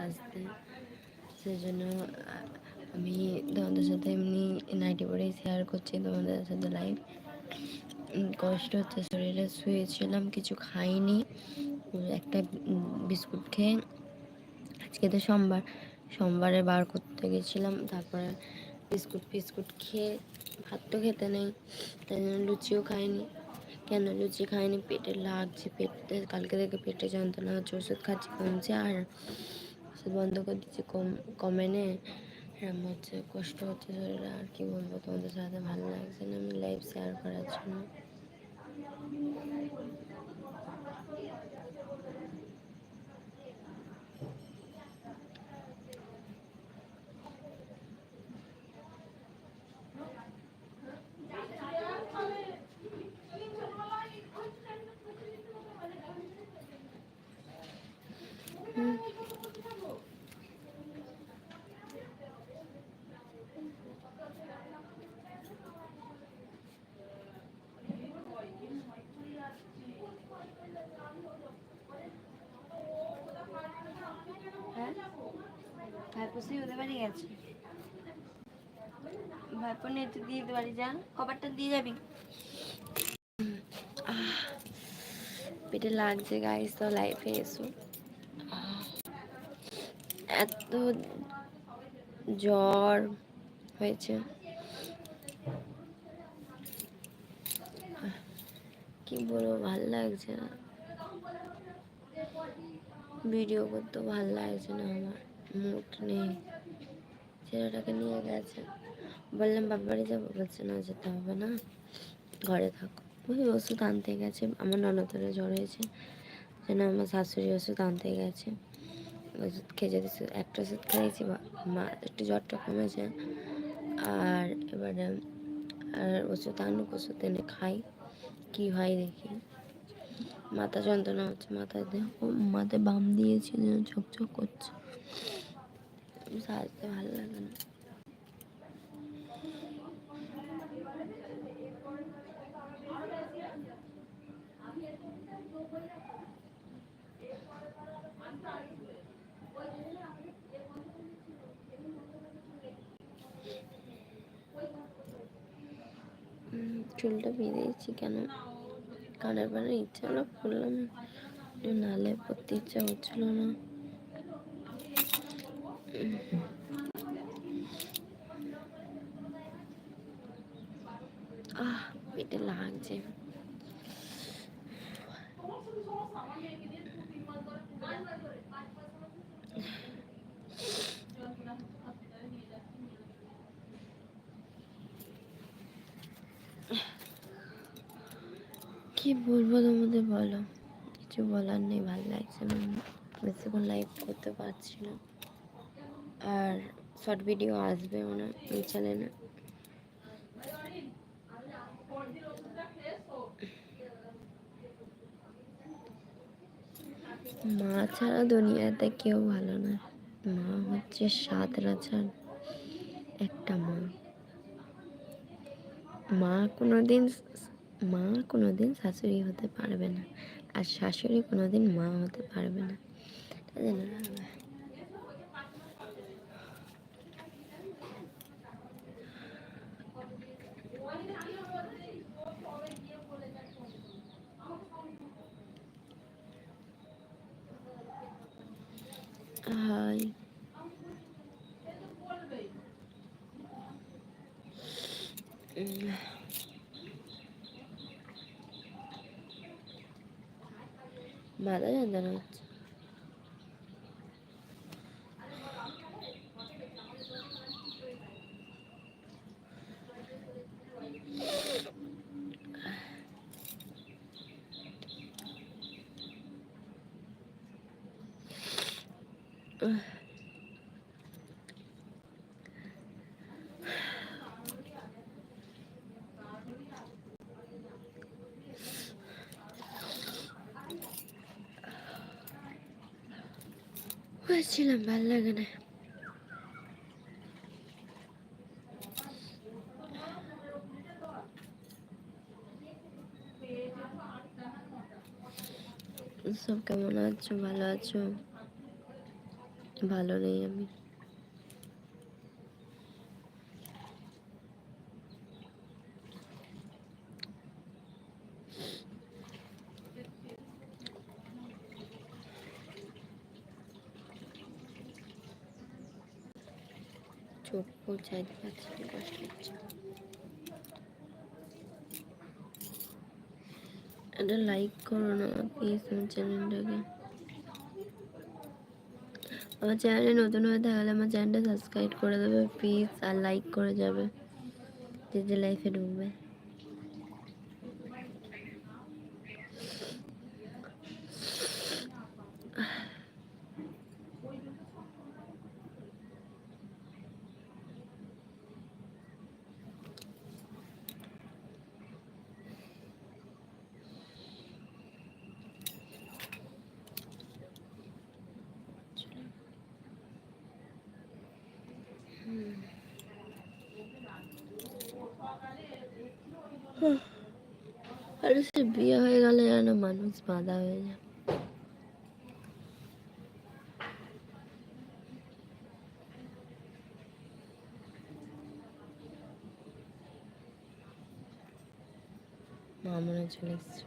সাজতে সেই জন্য আমি তোমাদের সাথে এমনি নাইটি পরেই শেয়ার করছি তোমাদের সাথে লাইভ কষ্ট হচ্ছে, শরীরে শুয়েছিলাম, কিছু খাইনি। একটা বিস্কুট খেয়ে আজকে তো সোমবার, সোমবারে বার করতে গেছিলাম, তারপরে বিস্কুট ফিস্কুট খেয়ে ভাত তো খেতে নেই, তাই জন্য লুচিও খাইনি। কেন লুচি খাইনি? পেটে লাগছে, পেটে, কালকে থেকে পেটে যন্ত্রণা হচ্ছে, ওষুধ খাচ্ছি, কমছে আর ওষুধ বন্ধ করে দিচ্ছি, কম, কমে নে। এরকম হচ্ছে কষ্ট হচ্ছে শরীরে, আর কি বলব তোমাদের সাথে ভালো লাগছে না আমি লাইভ শেয়ার করার জন্য হ্যাঁ ভাইপো সে ওদের বাড়ি গেছে। ভাইপো নেটে দিয়ে দিতে বাড়ি যা কবারটা দিয়ে যাবি। পেটে লাগছে গাইস তো লাইফে এসো। এত জ্বর হয়েছে। কি বলব, ভালো লাগছে না। ভিডিও করতে ভালো লাগছে না আমার। মুড নেই। ছেলেটাকে নিয়ে গেছে। বললাম বাবার বাড়ি যাব? বলছে, না, যেতে হবে না। ঘরে থাকো। ওই ওষুধ আনতে গেছে। আমার ননদের জ্বর হয়েছে। যেন আমার শাশুড়ি ওষুধ আনতে গেছে। ওষুধ খেয়ে যদি একটা ওষুধ খেয়েছি মা, একটু জ্বরটা কমেছে। আর এবারে, আর ওষুধ আনুক, ওষুধ এনে খাই। কি হয় দেখি। মাথা যন্ত্রণা হচ্ছে দেখো, মাথায় বাম দিয়েছি চকচক করছে। সাজতে ভালো লাগে না। চুলটা বেঁধেছি কেন? কানের বানের ইচ্ছা হলো করলাম নালে পড়তে ইচ্ছা হচ্ছিল না। আহ পেটে লাগছে কি বলব তোমাদের বলো? কিছু বলার নেই, ভালো লাগছে। বেশিক্ষণ লাইভ করতে পারছি না। আর শর্ট ভিডিও আসবে না এই চ্যানেলে। মা ছাড়া দুনিয়াতে কেউ ভালো না। মা হচ্ছে সাত রাজার একটা মা। মা কোনোদিন মা কোনোদিন শাশুড়ি হতে পারবে না। আর শাশুড়ি কোনোদিন মা হতে পারবে না তাই জন্য হাই মাথা যন্ত্রণা হচ্ছে হয়েছিলাম ভালো লাগে না সব কেমন আছো? ভালো আছো? ভালো নেই আমি। পারছি না কষ্ট হচ্ছে একটা লাইক করো না প্লিজ আমার চ্যানেলটাকে আমার চ্যানেলে নতুন হয়ে থাকলে আমার চ্যানেলটা সাবস্ক্রাইব করে দেবে প্লিজ আর লাইক করে যাবে। যে যে লাইফে ঢুকবে আর সে বিয়ে হয়ে গেলে যেন মানুষ বাঁধা হয়ে যায়। মা মনে হয় চলে এসছে।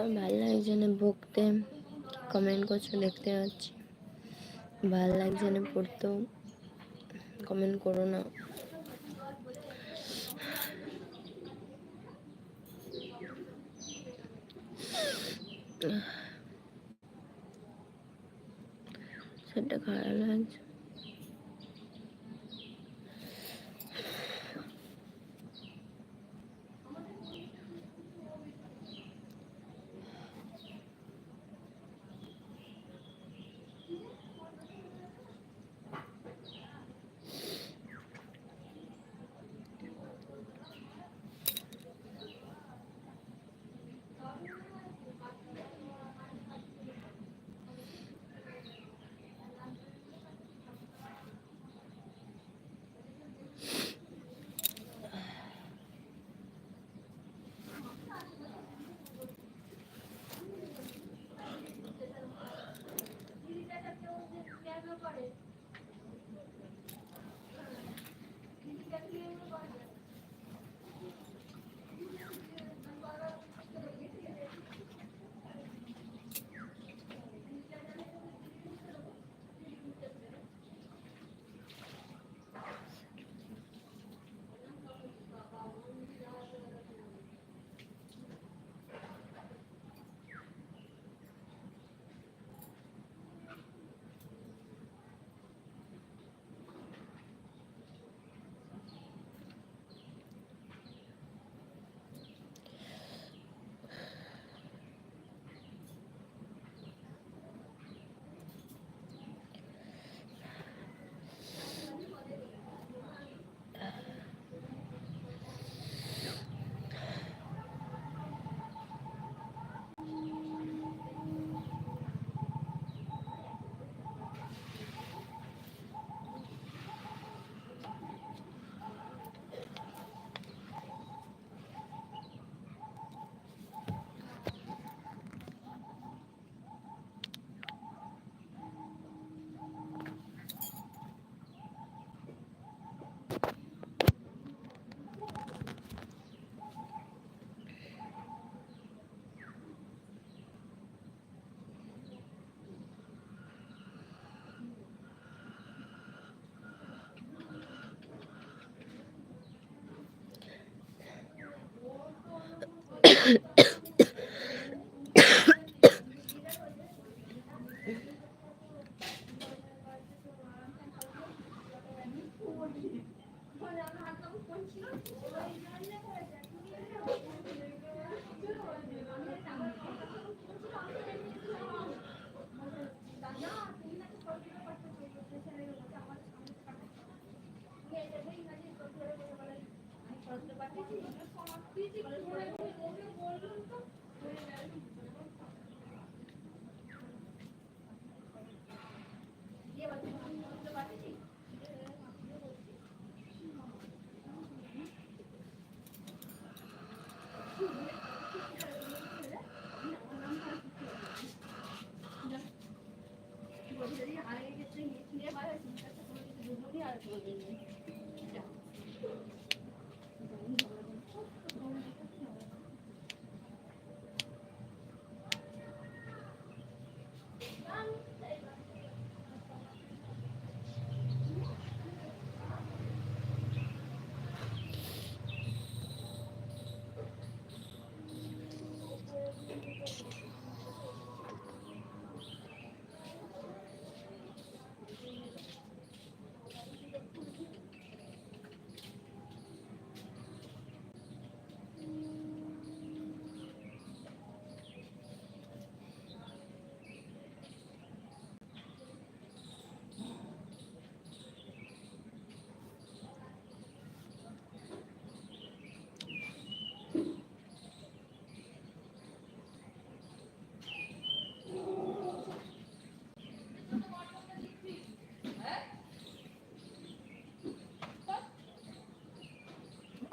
আমার ভালো লাগছে না বকতে। কমেন্ট করছ, দেখতে পাচ্ছি। ভালো লাগছে না পড়তেও। কমেন্ট করো না। সেটা খারাপ লাগছে।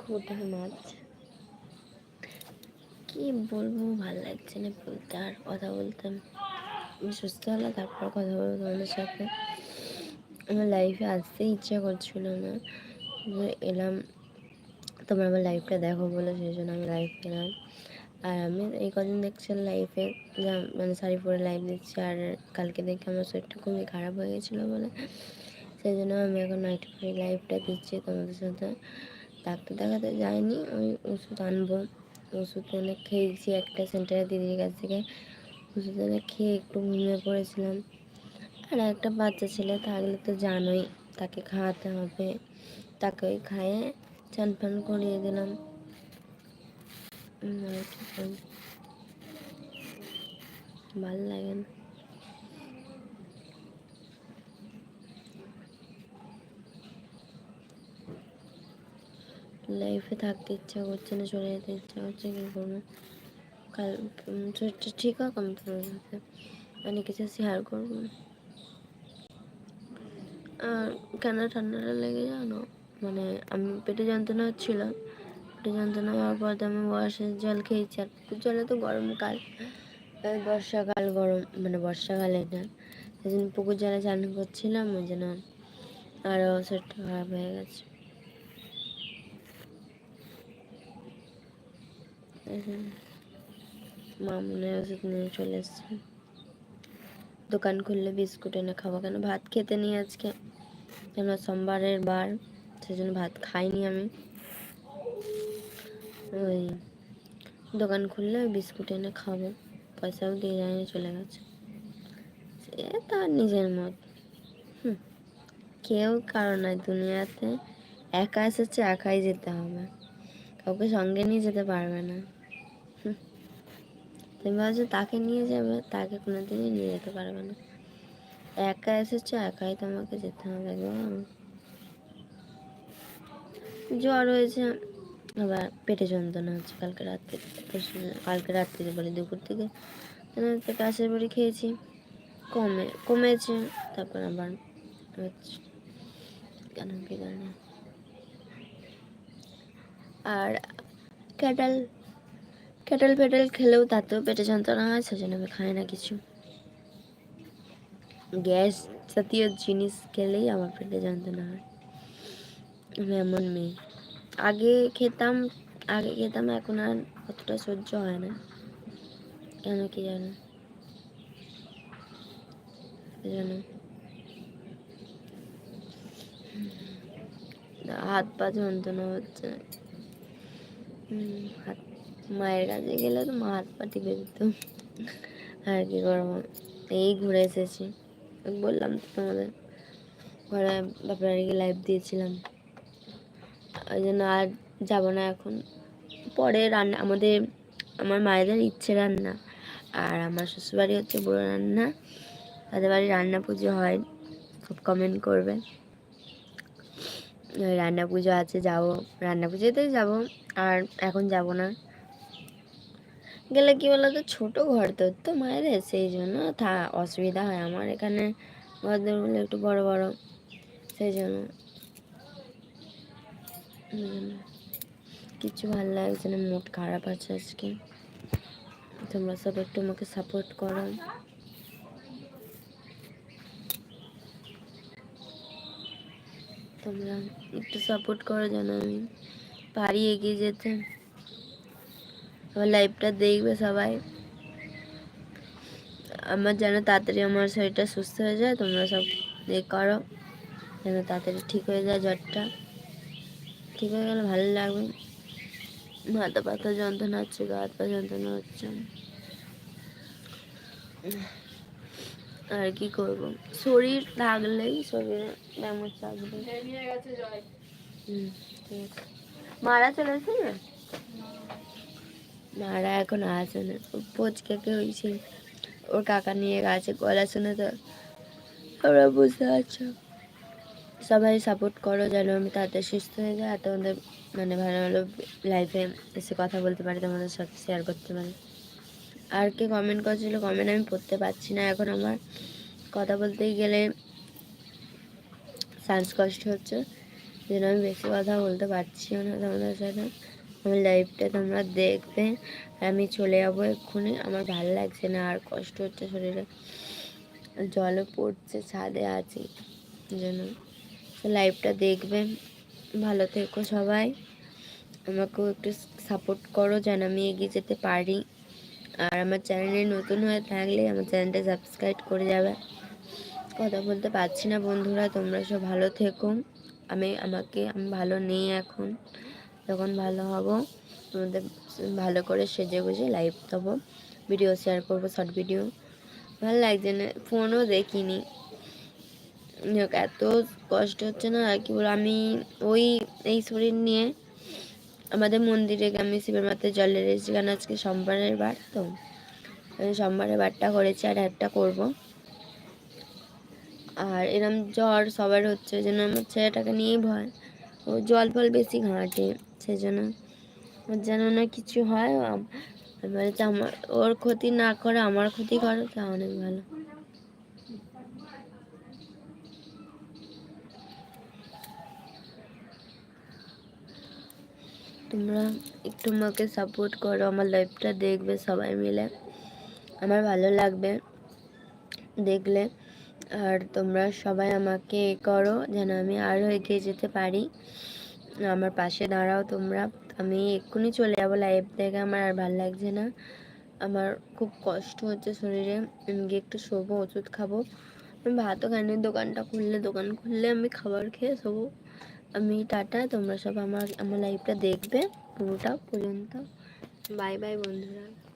খোটার মাছ। কি বলব, ভালো লাগছে না বলতে আর কথা বলতাম আমি সুস্থ হলে তারপর কথা বলব তোমাদের সাথে। আমার লাইফে আসতে ইচ্ছা করছিল না। এলাম, তোমরা আমার লাইফটা দেখো বলে, সেই জন্য আমি লাইফ এলাম। আর আমি এই কদিন দেখছি লাইফে মানে শাড়ি পরে লাইভ দিচ্ছি আর কালকে দেখে আমার শরীরটা খুবই খারাপ হয়ে গেছিল বলে। সেই জন্য আমি এখন নাইট করে লাইভটা দিচ্ছি তোমাদের সাথে। ডাক্তার দেখাতে যাইনি ওই ওষুধ আনব। ওষুধ অনেক খেয়েছি একটা সেন্টারে দিদির কাছ থেকে। ওষুধ অনেক খেয়ে একটু ঘুমিয়ে পড়েছিলাম। আর একটা বাচ্চা ছেলে থাকলে তো জানোই, তাকে খাওয়াতে হবে। তাকে ওই খাইয়ে চান ফান করিয়ে দিলাম। ভালো লাগে না। লাইফে থাকতে ইচ্ছা করছে না, চলে যেতে ইচ্ছা করছে, কী করব? কাল শরীরটা ঠিক হোক আমি তোমার সাথে অনেক কিছু শেয়ার করব আর কেন ঠান্ডাটা লেগে জানো? মানে আমি পেটে যন্ত্রণা হচ্ছিল। পেটে যন্ত্রণা হওয়ার পর তো আমি বয়সের জল খেয়েছি। আর পুকুর জলে তো গরমকাল বর্ষাকাল গরম মানে বর্ষাকালে না। সেই জন্য পুকুর জলে চান করছিলাম, ওই জন্য আরও শরীরটা খারাপ হয়ে গেছে। এই মা মনে হয় ওষুধ নিয়ে চলে এসছে। দোকান খুললে বিস্কুট এনে খাব কেন? ভাত খেতে নিই আজকে। কেন সোমবারের বার সেজন্য ভাত খাইনি আমি। ওই দোকান খুললে বিস্কুট এনে খাব। পয়সাও দিয়ে যায়নি চলে গেছে। সে তার নিজের মত। হুম, কেউ কারও নয় দুনিয়াতে। একা এসেছে একাই যেতে হবে। কাউকে সঙ্গে নিয়ে যেতে পারবে না। তুমি ভাবছ তাকে নিয়ে যাবে? তাকে কোনোদিনই নিয়ে যেতে পারবে না। একা এসেছ, একাই তোমাকে যেতে হবে গো। জ্বর হয়েছে, আবার পেটে যন্ত্রণা হচ্ছে কালকে রাত্রে। কালকে রাত্রিতে বলি দুপুর থেকে। কাশের বড়ি খেয়েছি। কমে কমেছে, তারপর আবার কেন কি আর ক্যাটাল ক্যাটাল ফেটাল খেলেও তাতেও পেটে যন্ত্রণা হয়, সেজন্য আমি খাই না কিছু। গ্যাস জাতীয় জিনিস খেলেই আমার পেটে যন্ত্রণা হয়। আমি এমন মেয়ে। আগে খেতাম আগে খেতাম, এখন আর অতটা সহ্য হয় না। কেন কি জানো? জানো? হাত পা যন্ত্রণা হচ্ছে। হাত মায়ের কাছে গেলে তো মা হাত পা টিপে দিত। আর কি করব? এই ঘুরে এসেছি। বললাম তো তোমাদের, ঘরে বাপের বাড়ি লাইভ দিয়েছিলাম। ওই জন্য আর যাব না এখন। পরে রান্না, আমাদের, আমার মায়েদের ইচ্ছে রান্না। আর আমার শ্বশুরবাড়ি হচ্ছে বুড়ো রান্না। তাদের বাড়ি রান্না পুজো হয়, খুব কমেন্ট করবে। রান্না পুজো আছে, যাব। রান্না পুজোতেই যাব। আর এখন যাব না। গেলে কি বলতো? ছোট ঘর তো তো মায়েদের, সেই জন্য থা, অসুবিধা হয় আমার এখানে। ঘর ঘরদোরগুলো একটু বড় বড়, সেই জন্য। কিছু ভালো লাগছে না, মুড খারাপ আছে আজকে। তোমরা সব একটু আমাকে সাপোর্ট করো। তোমরা একটু সাপোর্ট করো যেন আমি পারি এগিয়ে যেতে। আমার লাইফটা দেখবে সবাই। আমার যেন তাড়াতাড়ি আমার শরীরটা সুস্থ হয়ে যায় তোমরা সব এ করো। যেন তাড়াতাড়ি ঠিক হয়ে যায় জ্বরটা। ঠিক হয়ে গেলে ভালো লাগবে। মাথা ব্যথা যন্ত্রণা হচ্ছে গা হাত পা যন্ত্রণা হচ্ছে। আর কি করব? শরীর থাকলেই শরীরে ব্যায়াম থাকবে। মারা চলেছে না? মারা এখন আসে না। পচকাকে হয়েছে? ওর কাকা নিয়ে গেছে গলা শুনে তো। তোমরা বুঝতে পারছ? সবাই সাপোর্ট করো যেন আমি তাড়াতাড়ি সুস্থ হয়ে যায় আর তোমাদের মানে ভালো ভালো লাইফে এসে কথা বলতে পারি, তোমাদের সাথে শেয়ার করতে পারি। আর কে কমেন্ট করছিল কমেন্ট আমি পড়তে পারছি না এখন আমার। কথা বলতে গেলে শ্বাসকষ্ট হচ্ছে। যেন আমি বেশি কথা বলতে পারছিও না তোমাদের সাথে। আমার লাইফটা তোমরা দেখবে। আর আমি চলে যাব এক্ষুনি। আমার ভালো লাগছে না, আর কষ্ট হচ্ছে শরীরে। জলও পড়ছে, ছাদে আছি। যেন লাইভটা দেখবে। ভালো থেকো সবাই। আমাকেও একটু সাপোর্ট করো যেন আমি এগিয়ে যেতে পারি। আর আমার চ্যানেলে নতুন হয়ে থাকলে আমার চ্যানেলটা সাবস্ক্রাইব করে যাবে। কথা বলতে পারছি না বন্ধুরা, তোমরা সব ভালো থেকো। আমি, আমাকে, আমি ভালো নেই এখন। যখন ভালো হব। তোমাদের ভালো করে সেজে গুজে লাইভ দেবো। ভিডিও শেয়ার করব শর্ট ভিডিও ভালো লাগছে না ফোনও দেখিনি। এত কষ্ট হচ্ছে না, কি বলব, আমি ওই, এই শরীর নিয়ে আমাদের মন্দিরে আমি শিবের মাথায় জল রেখেছি কারণ আজকে সোমবারের বার তো। সোমবারের বারটা করেছি, আর একটা করব। আর এরম জ্বর সবার হচ্ছে জন্য আমার ছেলেটাকে নিয়েই ভয়। ও জল ফল বেশি ঘাঁটে জন্য ওর যেন না কিছু হয় আম- আমি আমার ওর ক্ষতি না করে আমার ক্ষতি করো, তা অনেক ভালো। তোমরা একটু আমাকে সাপোর্ট করো, আমার লাইফটা দেখবে সবাই মিলে। আমার ভালো লাগবে দেখলে। আর তোমরা সবাই আমাকে করো, যেন আমি আরও এগিয়ে যেতে পারি। আমার পাশে দাঁড়াও তোমরা। আমি এক্ষুনি চলে যাব লাইভ থেকে আমার আর ভালো লাগছে না। আমার খুব কষ্ট হচ্ছে শরীরে। আমি গিয়ে একটু শোবো, ওষুধ খাব। আমি ভাতও খাইনি, দোকানটা খুললে, দোকান খুললে আমি খাবার খেয়ে শোবো। আমি টাটা, তোমরা সব আমার আমার লাইফটা দেখবে পুরোটা পর্যন্ত। বাই বাই বন্ধুরা।